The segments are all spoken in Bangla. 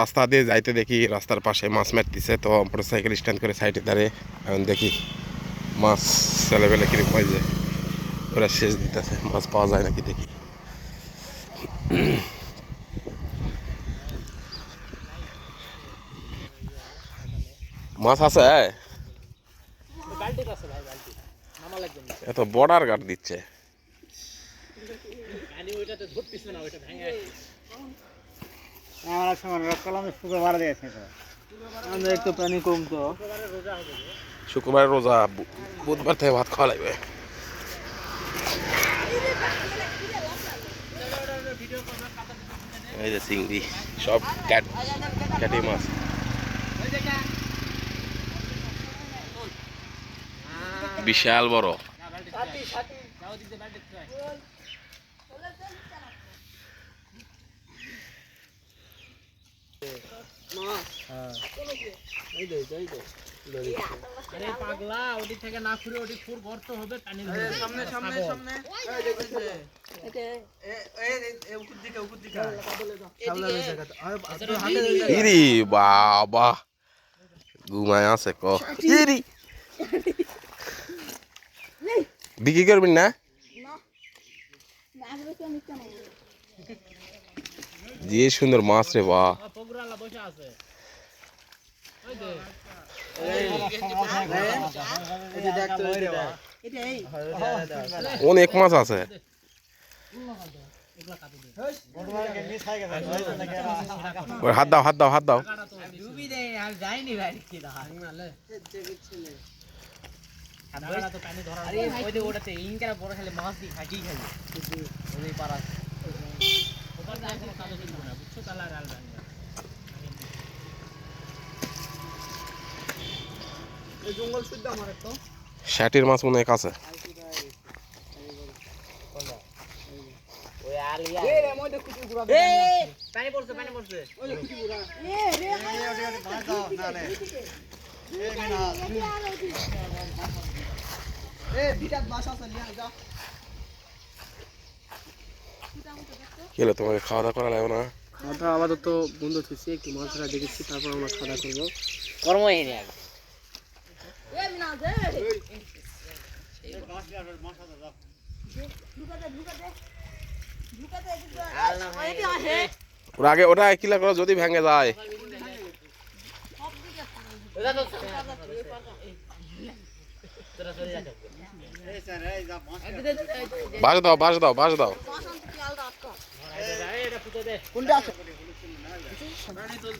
রাস্তা দিয়ে যাইতে দেখি রাস্তার পাশে মাছ মারতেছে, তো মোটর সাইকেল স্ট্যান্ড করে সাইডে দাঁড়িয়ে এখন দেখি মাছ ছেলেবেলে কীরকম হয় যে ওরা শেষ দিতেছে, মাছ পাওয়া যায় নাকি দেখি। মাছ আছে? এত বর্ডার গার্ড দিচ্ছে। ধরতেছে না ওইটা ভেঙে আমার সময় কলমে শুক্রবার দিয়েছে আমাদের একটু পানি কম তো। শুক্রবার রোজা বুধবার থেকে ভাত খাওয়া লাগবে। এই যে চিংড়ি, সব ক্যাটি মাছ। বিশাল বড় যাও দিতে বাল্টি ট্রাই আরে পাগলা ওটি থেকে না খুঁড়ে ওটি খুর গর্ত হবে পানি সামনে সামনে সামনে বাবা ঘুমায় আছে ক। বিক্রি করবেন না? যে সুন্দর মাছ রে বা। অনেক মাছ আছে। হাত দাও হাত দাও হাত দাও। আর ওই ওটাতে ইনকারা বড় খালি মাছ দি খাকি খালি ওই পারা ওটা না কোনো কাজ করব না বুঝছ তালা রাল রাল ষাটির মাছ মনে হয় কাছে। এ পানি পড়ছে পানি কি হলো তোমাকে খাওয়া দাওয়া করা লাগবে না। খাওয়া মাথা আপাতত বন্ধ হচ্ছে একটু মাছ ধরা দেখেছি তারপর আমরা খাওয়া দাওয়া করব। কর্ম এনে আগে ওরা আগে ওটা কিলা করো যদি ভেঙে যায়। বাস দাও বাস দাও বাস দাও।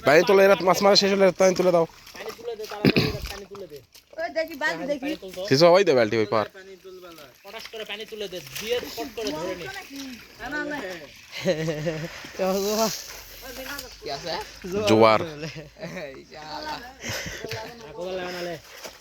পানি তুলে এরা মাছ মারা শেষ হলে পানি তুলে দাও। শিশু ওই দে বালতি ওই পার। পানি তুলে দে দিয়ে ফট করে ধরে নি জোয়ার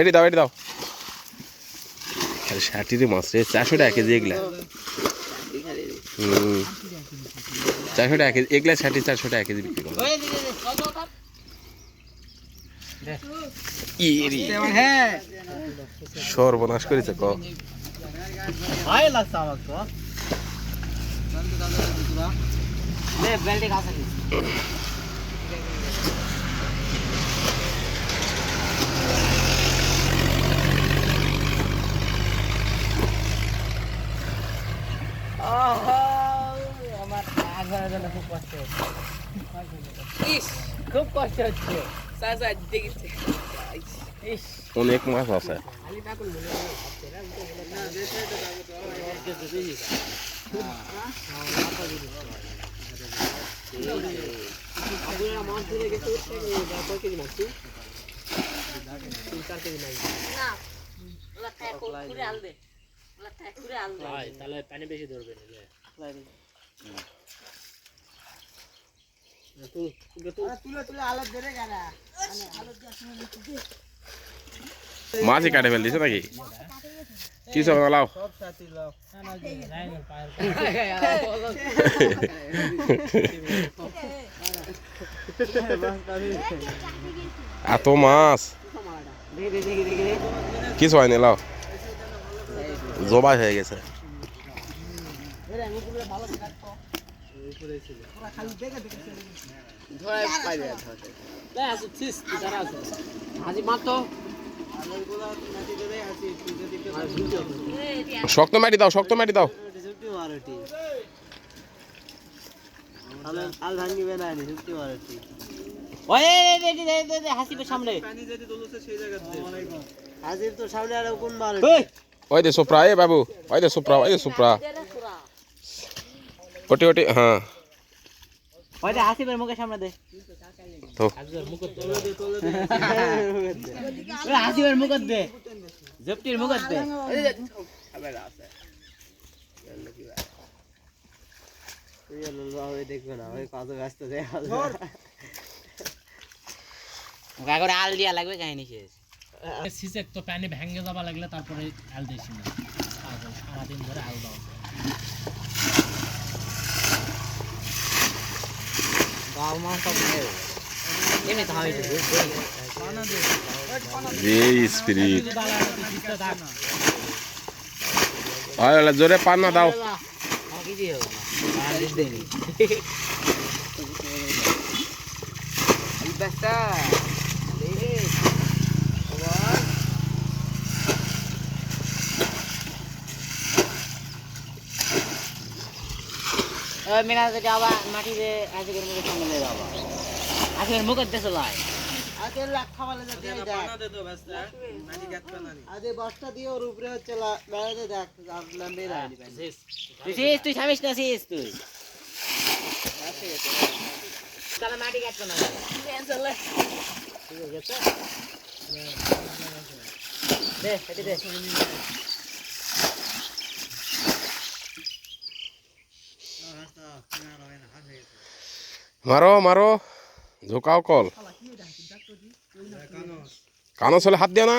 এটি দাও এটি দাও। আরে ষাটির মাছ রে চারশো টাকা কেজি এগুলা। হুম। চারশো টাকা কেজি এগুলা ষাটি চারশো টাকা কেজি বিক্রি করবে হ্যাঁ। সর্বনাশ করেছে ক। লাগছে আমার কাজ হওয়ার জন্য খুব কষ্ট হচ্ছে। খুব কষ্ট হচ্ছে ইস। অনেক মাছ আছে। মাছ ধরে গেছে কয় কেজি মাছ? তিন চার কেজি মাছ। তাহলে পানি বেশি ধরবে মাছই কাটে ফেল দিছে নাকি কি সব লাও? সব সাথী লাও। এত মাছ। কিছু হয়নি লাও? জবাই হয়ে গেছে। শক্ত মাটি দাও শক্ত মাটি দাও। হাসিবের সামনে। পানি যদি দলছে সেই জায়গাতে হাজির তো সামনে আর কোন মারটি ওই দে সুপ্রা এ বাবু ওই দে সুপ্রা ওই দে সুপ্রা। ওটি ওটি হ্যাঁ। ওই যে হাসিবের মুখের সামনে দে। তো। ওই হাসিবের মুখের দে। জপটির মুখের দে। দেখবে না ওই ব্যস্ত দেখা আল দিয়া লাগবে কাহিনী শেষ। সিসেক তো প্যানে ভেঙে যাবা লাগলে তারপরে আল দিয়েছি না সারাদিন ধরে আল দাও গাও মাছ সব এমনি তো যে স্পিরিট। ওই জোরে দাও। হবে না। সারাদিন দেরি। Aje ker muke samne le jawa. Aje ker muke de solai. আগে লাখ খাওয়ালে যাতে গাতবে না আগে বস্তা দিয়ে ওর উপরে হচ্ছে বেড়াতে দেখ তুই তুই সামিস না শেষ তুই। তাহলে মাটি কাটবো না ঠিক আছে? দে দে। মারো মারো। ঝোকাও কল। কানো চলে হাত দিও না।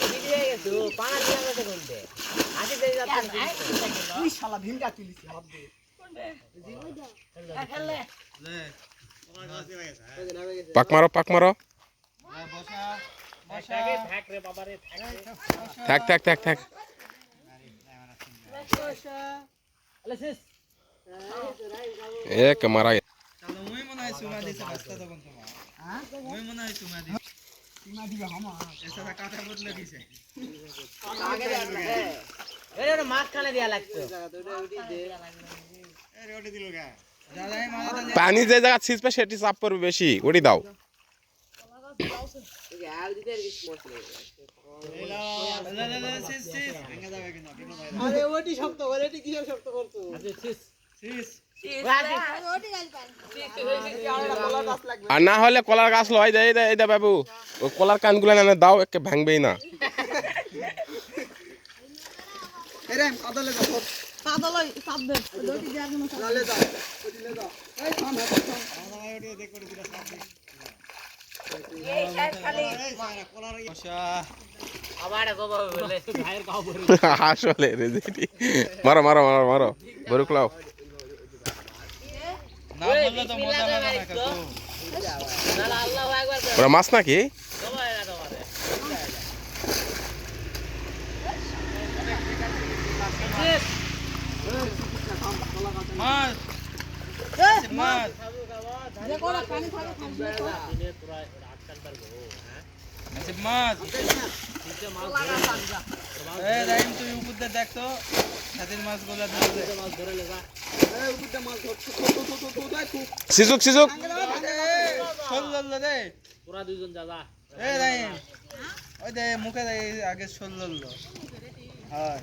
দিদি হয়ে গেছো। পানা যাচ্ছে পাক মারো পাক মারো। থাক থাক থাক থাক এক মারা এরে মাঝখানে দেয়া লাগতো। পানি যে জায়গা ছিঁচবে সেটি চাপ পড়বে বেশি। ওটি দাও। আরে না হলে কলার গাছ লয় দেয় এই দে বাবু। ওই কলার কানগুলো না দাও একে ভাঙবেই না। এরে কদলে যাও পাদলই সাবধান দড়ি দিয়ে আগুন লালে যাও। ওটি লে যাও এই থাম হাত থাম আমরা ওটি দেখ করে দিলা সামনে আবার গোবর বলে ভাইয়ের গাও ভরে আসলে রে মারো মারো মারো মারো। বরুক লাও না বললে তো মজা না না আল্লাহু আকবার ওরা মাছ নাকি? যে কোলা পানি খাবে খাবে এই উপরটা মাছ ধরছো তো তো। তো তো দেখ সিজুক সিজুক। তোরা দুইজন যা যা ওই দে মুখে দে আগে শোল হয়।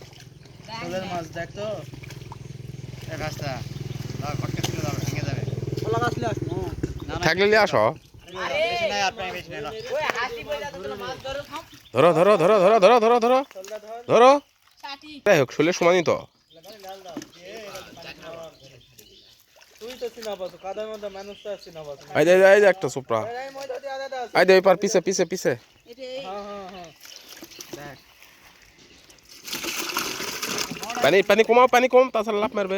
মাছ দেখ ভেঙে যাবে। থাকলে নিয়ে আসো। বেশি নাই আর প্রায় বেশি নাই না। ওই হাসি বইলা তো তোরা মাছ ধরো ধরো ধরো ধরো ধরো ধরো ধরো ধরো। ধরো। যাই হোক সমানই তো। একটা সুপ্রা আই দে পিছে পিছে পিছে। হ্যাঁ হ্যাঁ হ্যাঁ। পানি পানি কমাও পানি কম তাছাড়া লাভ মারবে।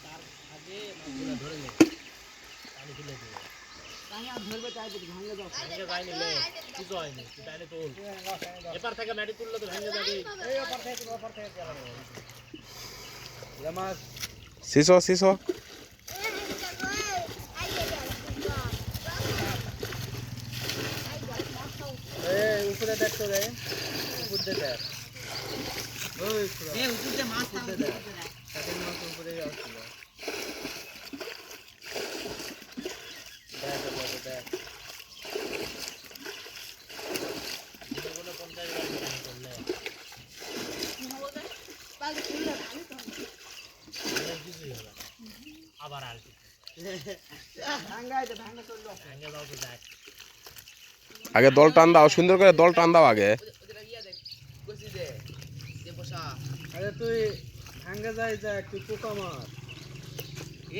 এপার থেকে ম্যাডি তুললে তো উপরে দেখ রে উপরে দেখ। ওই উপরে এ উপরে মাছ উপরে দেখ। মাছ উপরে আসছিল আগে দল টান দাও সুন্দর করে দল টান দাও আগে। আরে তুই ভাঙ্গা যাই যা একটু পোকা মার।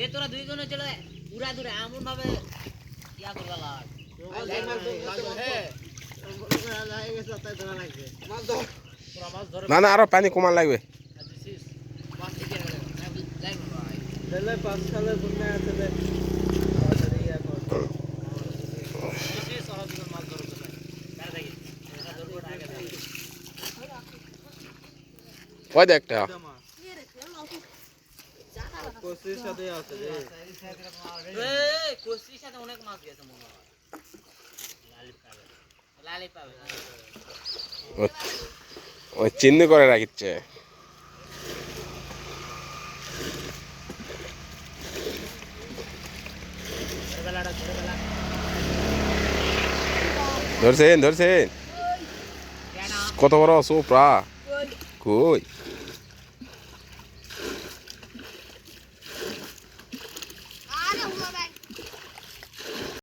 এ তোরা দুইজনে চলে পুরা দূরে এমন ভাবে ইয়া করবা লাগ ধরে না না আরও পানি কমান লাগবে। ভাই দিলে পাঁচ সালের বন্যা আছে ওই চিহ্ন করে রাখিচ্ছে। ধরছেন ধরছেন কত বড় সুপ্রা ওই কই